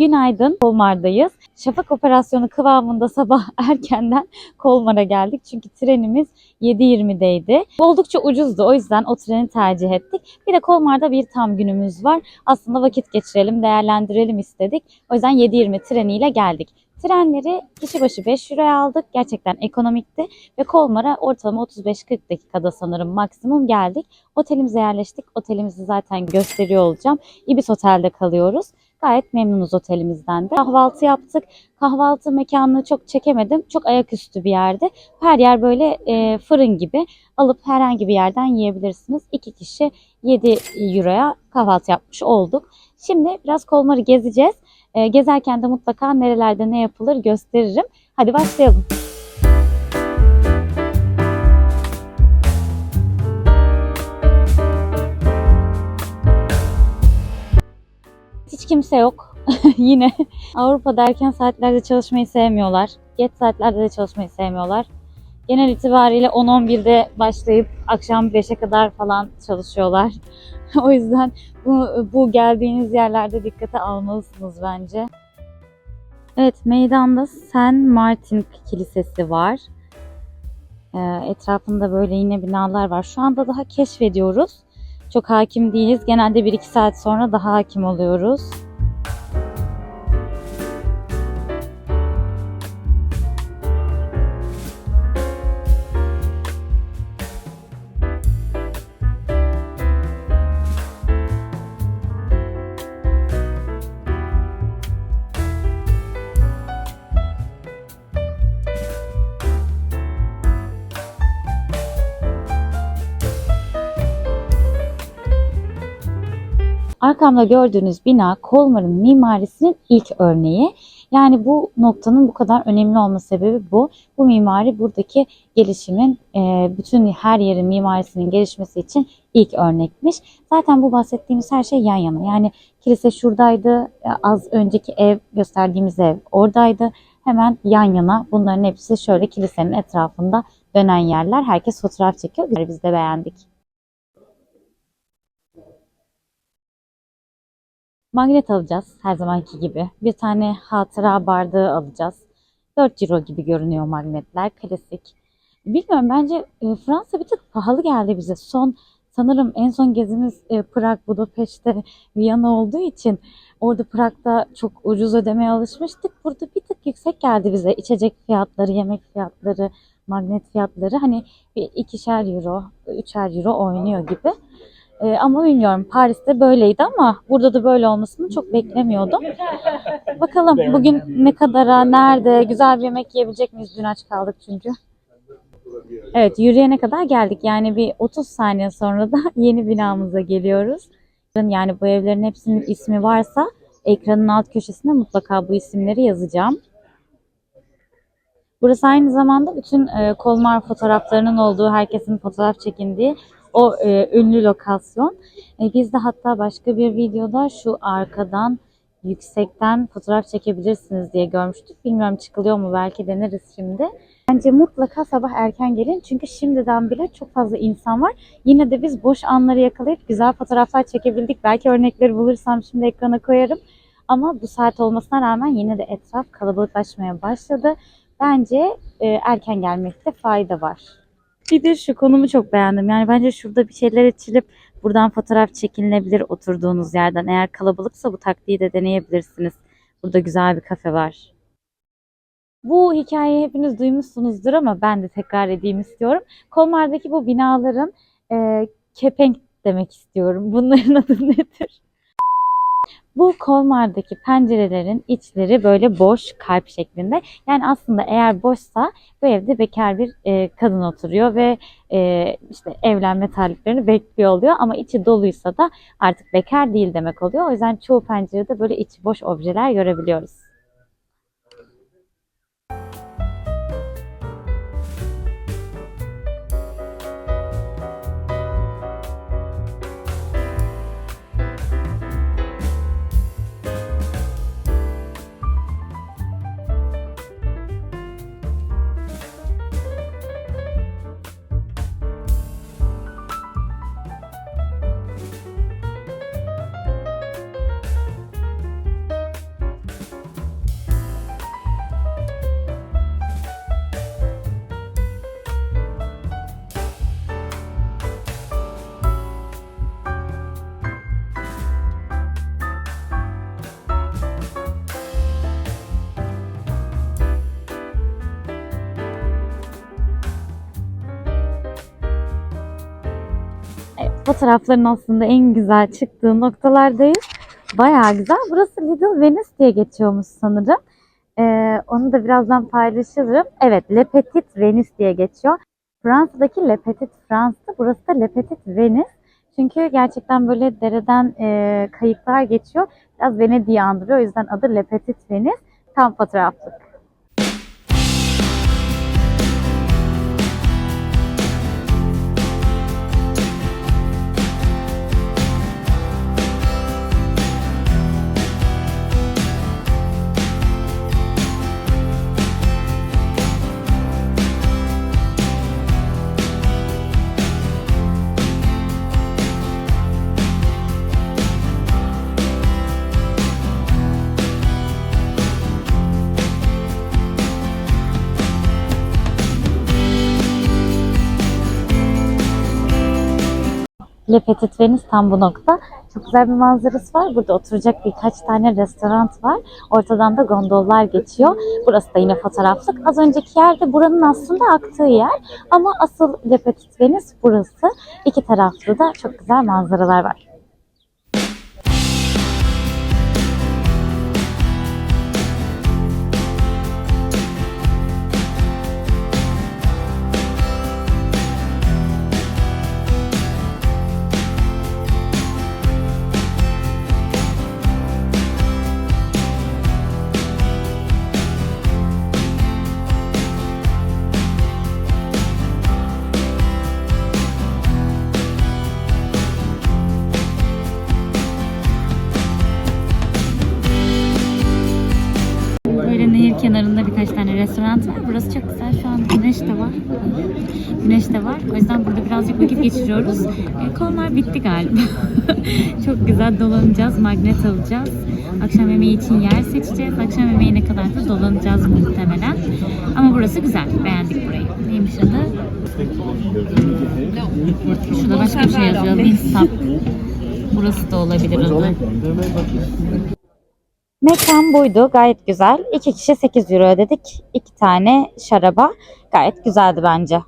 Günaydın, Kolmar'dayız. Şafak operasyonu kıvamında sabah erkenden Kolmar'a geldik. Çünkü trenimiz 7.20'deydi. Oldukça ucuzdu. O yüzden o treni tercih ettik. Bir de Kolmar'da bir tam günümüz var. Aslında vakit geçirelim, değerlendirelim istedik. O yüzden 7.20 treniyle geldik. Trenleri kişi başı 5 euroya aldık. Gerçekten ekonomikti. Ve Kolmar'a ortalama 35-40 dakikada sanırım maksimum geldik. Otelimize yerleştik. Otelimizi zaten gösteriyor olacağım. Ibis Otel'de kalıyoruz. Gayet memnunuz otelimizden de. Kahvaltı yaptık. Kahvaltı mekanını çok çekemedim. Çok ayaküstü bir yerde. Her yer böyle e, fırın gibi. Alıp herhangi bir yerden yiyebilirsiniz. İki kişi 7 euroya kahvaltı yapmış olduk. Şimdi biraz Kolmar'ı gezeceğiz. E, gezerken de mutlaka nerelerde ne yapılır gösteririm. Hadi başlayalım. Kimse yok. Yine Avrupa'da erken saatlerde çalışmayı sevmiyorlar. Geç saatlerde de çalışmayı sevmiyorlar. Genel itibariyle 10-11'de başlayıp akşam 5'e kadar falan çalışıyorlar. o yüzden bu, bu geldiğiniz yerlerde dikkate almalısınız bence. Evet, meydanda Saint Martin Kilisesi var. Ee, etrafında böyle yine binalar var. Şu anda daha keşfediyoruz. Çok hakim değiliz. Genelde 1-2 saat sonra daha hakim oluyoruz. Arkamda gördüğünüz bina Kolmar'ın mimarisinin ilk örneği. Yani bu noktanın bu kadar önemli olma sebebi bu. Bu mimari buradaki gelişimin, e, bütün her yerin mimarisinin gelişmesi için ilk örnekmiş. Zaten bu bahsettiğimiz her şey yan yana. Yani kilise şuradaydı, e, az önceki ev, gösterdiğimiz ev oradaydı. Hemen yan yana bunların hepsi şöyle kilisenin etrafında dönen yerler. Herkes fotoğraf çekiyor. Biz de beğendik. Magnet alacağız her zamanki gibi. Bir tane hatıra bardağı alacağız. 4 euro gibi görünüyor magnetler. Klasik. Bilmiyorum bence e, Fransa bir tık pahalı geldi bize. Son sanırım en son gezimiz e, Prag, Budapeşte, Viyana olduğu için orada Prag'da çok ucuz ödemeye alışmıştık. Burada bir tık yüksek geldi bize. İçecek fiyatları, yemek fiyatları, magnet fiyatları. Hani bir ikişer euro, üçer euro oynuyor gibi. Ee, ama bilmiyorum Paris'te böyleydi ama burada da böyle olmasını çok beklemiyordum. Bakalım bugün ne kadara, nerede, güzel bir yemek yiyebilecek miyiz? Dün aç kaldık çünkü. Evet yürüyene kadar geldik. Yani bir 30 saniye sonra da yeni binamıza geliyoruz. Yani bu evlerin hepsinin ismi varsa ekranın alt köşesine mutlaka bu isimleri yazacağım. Burası aynı zamanda bütün e, Kolmar fotoğraflarının olduğu, herkesin fotoğraf çekindiği o e, ünlü lokasyon. E, biz de hatta başka bir videoda şu arkadan yüksekten fotoğraf çekebilirsiniz diye görmüştük. Bilmiyorum çıkılıyor mu belki deneriz şimdi. Bence mutlaka sabah erken gelin çünkü şimdiden bile çok fazla insan var. Yine de biz boş anları yakalayıp güzel fotoğraflar çekebildik. Belki örnekleri bulursam şimdi ekrana koyarım. Ama bu saat olmasına rağmen yine de etraf kalabalıklaşmaya başladı. Bence e, erken gelmekte fayda var. Bir de şu konumu çok beğendim. Yani bence şurada bir şeyler içilip buradan fotoğraf çekilinebilir oturduğunuz yerden. Eğer kalabalıksa bu taktiği de deneyebilirsiniz. Burada güzel bir kafe var. Bu hikayeyi hepiniz duymuşsunuzdur ama ben de tekrar edeyim istiyorum. Kolmar'daki bu binaların e, kepenk demek istiyorum. Bunların adı nedir? Bu Kolmar'daki pencerelerin içleri böyle boş kalp şeklinde. Yani aslında eğer boşsa bu evde bekar bir e, kadın oturuyor ve e, işte evlenme taliplerini bekliyor oluyor. Ama içi doluysa da artık bekar değil demek oluyor. O yüzden çoğu pencerede böyle içi boş objeler görebiliyoruz. Fotoğrafların aslında en güzel çıktığı noktalardayız. Bayağı güzel. Burası Little Venice diye geçiyormuş sanırım. Ee, onu da birazdan paylaşırım. Evet, Le Petit Venice diye geçiyor. Fransa'daki Le Petit France'da, burası da Le Petit Venice. Çünkü gerçekten böyle dereden e, kayıklar geçiyor. Biraz Venedik'i andırıyor. O yüzden adı Le Petit Venice. Tam fotoğraflık. Le Petit Venice tam bu nokta. Çok güzel bir manzarası var. Burada oturacak birkaç tane restoran var. Ortadan da gondollar geçiyor. Burası da yine fotoğraflık. Az önceki yer de buranın aslında aktığı yer. Ama asıl Le Petit Venice burası. İki taraflı da çok güzel manzaralar var. Burası çok güzel. Şu an güneş de var. Güneş de var. O yüzden burada birazcık vakit geçiriyoruz. E, konular bitti galiba. çok güzel dolanacağız. Magnet alacağız. Akşam yemeği için yer seçeceğiz. Akşam yemeğine kadar da dolanacağız muhtemelen. Ama burası güzel. Beğendik burayı. Neymiş adı? Şurada başka bir şey yazıyor. Wingstop. Burası da olabilir adı. Mekan buydu. Gayet güzel. İki kişi 8 euro ödedik. İki tane şaraba. Gayet güzeldi bence.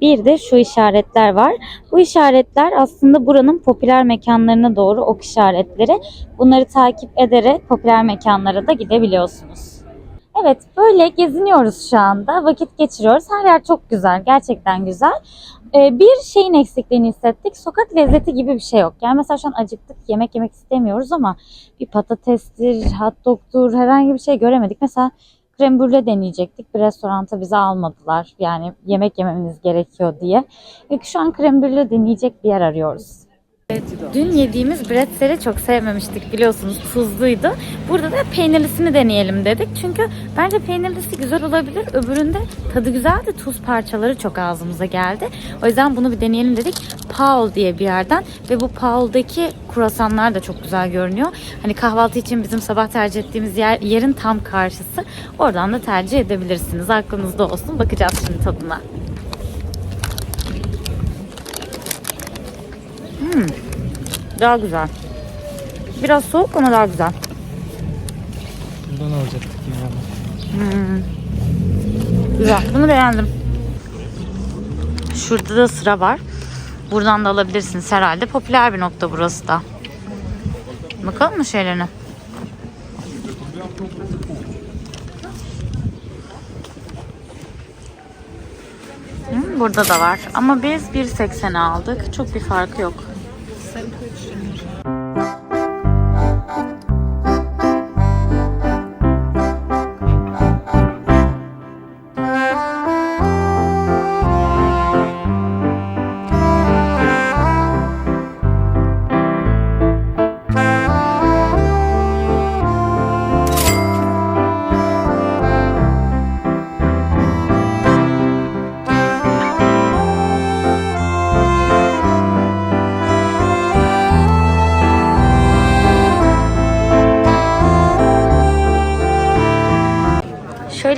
Bir de şu işaretler var. Bu işaretler aslında buranın popüler mekanlarına doğru ok işaretleri. Bunları takip ederek popüler mekanlara da gidebiliyorsunuz. Evet böyle geziniyoruz şu anda. Vakit geçiriyoruz. Her yer çok güzel. Gerçekten güzel. Ee, bir şeyin eksikliğini hissettik. Sokak lezzeti gibi bir şey yok. Yani mesela şu an acıktık. Yemek yemek istemiyoruz ama bir patatestir, hot dog'tur herhangi bir şey göremedik. Mesela krem brûlée deneyecektik. Bir restoranta bizi almadılar. Yani yemek yememiz gerekiyor diye. Ve şu an krem brûlée deneyecek bir yer arıyoruz. Dün yediğimiz bretzel'i çok sevmemiştik biliyorsunuz tuzluydu. Burada da peynirlisini deneyelim dedik. Çünkü bence peynirlisi güzel olabilir. Öbüründe tadı güzeldi. Tuz parçaları çok ağzımıza geldi. O yüzden bunu bir deneyelim dedik. Paul diye bir yerden ve bu Paul'daki kruvasanlar da çok güzel görünüyor. Hani kahvaltı için bizim sabah tercih ettiğimiz yer yerin tam karşısı. Oradan da tercih edebilirsiniz. Aklınızda olsun. Bakacağız şimdi tadına. Daha güzel. Biraz soğuk ama daha güzel. Bundan alacaktık yani. Güzel. Bunu beğendim. Şurada da sıra var. Buradan da alabilirsiniz herhalde. Popüler bir nokta burası da. Bakalım mı şeylerine? Hı, Burada da var. Ama biz 1.80'e aldık. Çok bir farkı yok. sandwich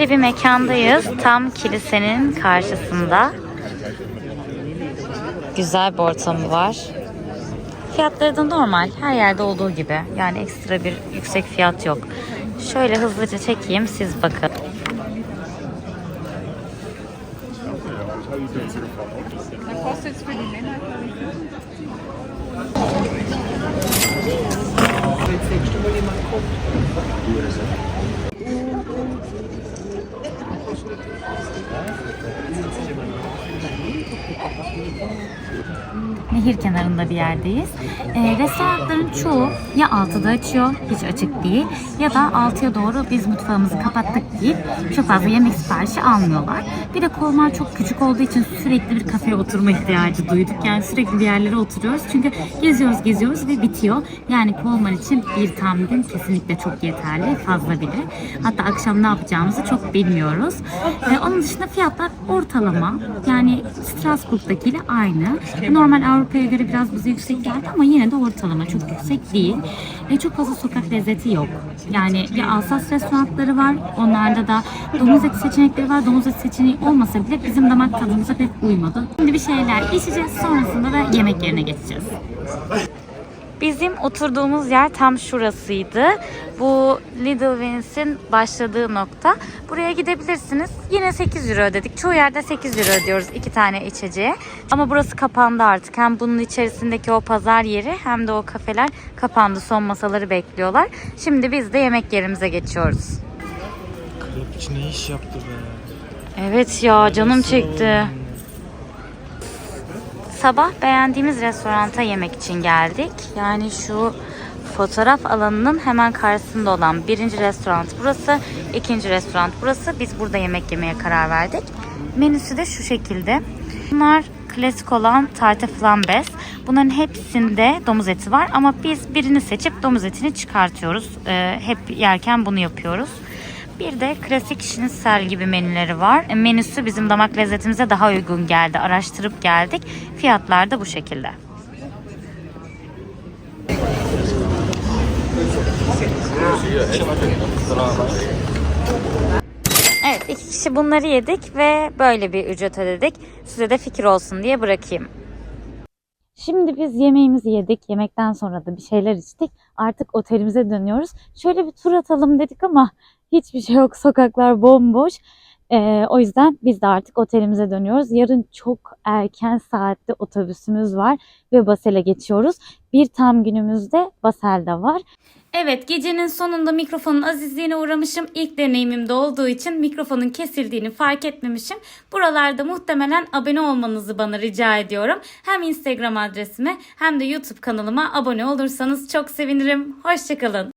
Böyle bir mekandayız. Tam kilisenin karşısında. Güzel bir ortamı var. Fiyatları da normal. Her yerde olduğu gibi. Yani ekstra bir yüksek fiyat yok. Şöyle hızlıca çekeyim siz bakın. 있습니다. Nehir kenarında bir yerdeyiz. Ee, restoranların çoğu ya 6'da açıyor, hiç açık değil ya da 6'ya doğru biz mutfağımızı kapattık deyip çok fazla yemek siparişi almıyorlar. Bir de Kolmar çok küçük olduğu için sürekli bir kafeye oturma ihtiyacı duyduk. Yani sürekli bir yerlere oturuyoruz. Çünkü geziyoruz geziyoruz ve bitiyor. Yani Kolmar için bir tam gün kesinlikle çok yeterli, fazla bile. Hatta akşam ne yapacağımızı çok bilmiyoruz. Ee, onun dışında fiyatlar ortalama. Yani Strasbourg'dakiyle aynı. Normal Avrupa'ya göre biraz bize yüksek geldi ama yine de ortalama çok yüksek değil. E, çok fazla sokak lezzeti yok. Yani bir Alsas restoranları var. Onlarda da domuz eti seçenekleri var. Domuz eti seçeneği olmasa bile bizim damak tadımıza pek uymadı. Şimdi bir şeyler içeceğiz. Sonrasında da yemek yerine geçeceğiz. Bizim oturduğumuz yer tam şurasıydı. Bu Little Wings'in başladığı nokta. Buraya gidebilirsiniz. Yine 8 euro ödedik. Çoğu yerde 8 euro ödüyoruz iki tane içeceğe. Ama burası kapandı artık. Hem bunun içerisindeki o pazar yeri hem de o kafeler kapandı. Son masaları bekliyorlar. Şimdi biz de yemek yerimize geçiyoruz. Klip içine iş yaptı be. Evet ya canım çekti. Sabah beğendiğimiz restoranta yemek için geldik. Yani şu fotoğraf alanının hemen karşısında olan birinci restoran burası, ikinci restoran burası. Biz burada yemek yemeye karar verdik. Menüsü de şu şekilde. Bunlar klasik olan tarte flambes. Bunların hepsinde domuz eti var ama biz birini seçip domuz etini çıkartıyoruz. Ee, hep yerken bunu yapıyoruz. Bir de klasik şinisel gibi menüleri var. E, Menüsü bizim damak lezzetimize daha uygun geldi. Araştırıp geldik. Fiyatlar da bu şekilde. Evet iki kişi bunları yedik ve böyle bir ücret ödedik. Size de fikir olsun diye bırakayım. Şimdi biz yemeğimizi yedik. Yemekten sonra da bir şeyler içtik. Artık otelimize dönüyoruz. Şöyle bir tur atalım dedik ama hiçbir şey yok. Sokaklar bomboş. Ee, o yüzden biz de artık otelimize dönüyoruz. Yarın çok erken saatte otobüsümüz var ve Basel'e geçiyoruz. Bir tam günümüzde Basel'de var. Evet gecenin sonunda mikrofonun azizliğine uğramışım. İlk deneyimimde olduğu için mikrofonun kesildiğini fark etmemişim. Buralarda muhtemelen abone olmanızı bana rica ediyorum. Hem Instagram adresime hem de YouTube kanalıma abone olursanız çok sevinirim. Hoşçakalın.